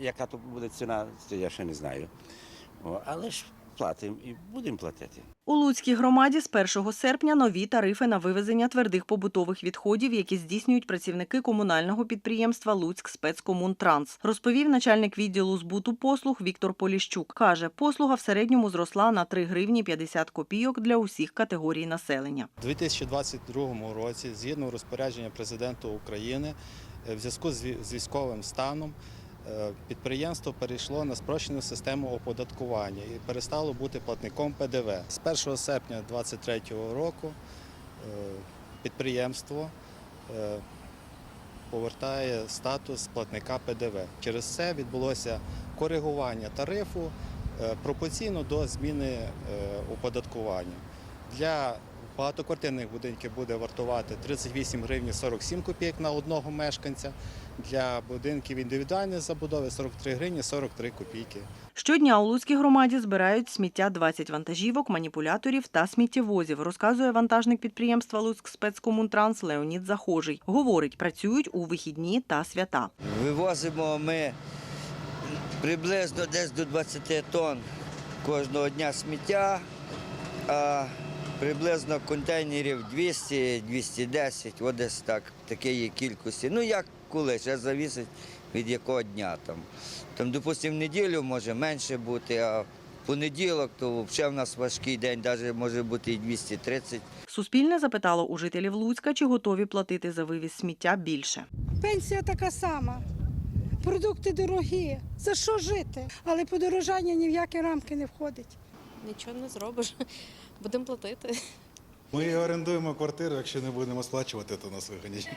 яка то буде ціна, це я ще не знаю. О, але ж платимо і будемо платити. У Луцькій громаді з 1 серпня нові тарифи на вивезення твердих побутових відходів, які здійснюють працівники комунального підприємства Луцьк спецкомунтранс, розповів начальник відділу збуту послуг Віктор Поліщук. Каже, послуга в середньому зросла на 3 гривні 50 копійок для усіх категорій населення. У 2022 році, згідно розпорядження президента України, е, в зв'язку з військовим станом підприємство перейшло на спрощену систему оподаткування і перестало бути платником ПДВ. З 1 серпня 2023 року е, підприємство е, повертає статус платника ПДВ. Через це відбулося коригування тарифу е, пропорційно до зміни е, оподаткування. Для багатоквартирних будинків буде вартувати 38 гривень 47 копійок на одного мешканця. Для будинків індивідуальної забудови 43 гривні 43 копійки. Щодня у Луцькій громаді збирають сміття 20 вантажівок, маніпуляторів та сміттєвозів, розказує вантажник підприємства Луцьк спецкомунтранс Леонід Захожий. Говорить, працюють у вихідні та свята. Вивозимо ми приблизно десь до 20 тонн кожного дня сміття, а приблизно контейнерів 200-210, от десь так, такої кількості. Ну як коли, ще завісить від якого дня там. Там, допустимо, в неділю може менше бути, а в понеділок то взагалі в нас важкий день, навіть може бути і 230 Суспільне запитало у жителів Луцька, чи готові платити за вивіз сміття більше. Пенсія така сама. Продукти дорогі. За що жити? Але подорожання ні в які рамки не входить. Нічого не зробиш. Будемо платити. Ми орендуємо квартиру, якщо не будемо сплачувати, то нас вигонять.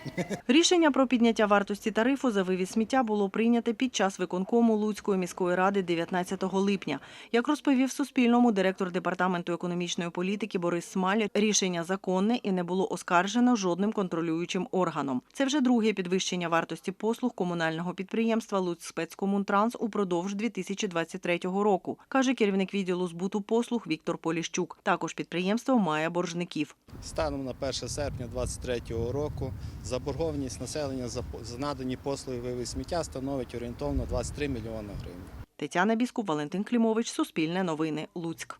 Рішення про підняття вартості тарифу за вивіз сміття було прийняте під час виконкому Луцької міської ради 19 липня. Як розповів Суспільному директор департаменту економічної політики Борис Смаль, рішення законне і не було оскаржено жодним контролюючим органом. Це вже друге підвищення вартості послуг комунального підприємства Луцьк спецкомунтранс упродовж 2023 року, каже керівник відділу збуту послуг Віктор Поліщук. Також підприємство має боржників. Станом на 1 серпня 2023 року заборгованість населення за за надані послуги вивіз сміття становить орієнтовно 23 мільйони гривень. Тетяна Біскуп, Валентин Клімович, Суспільне новини, Луцьк.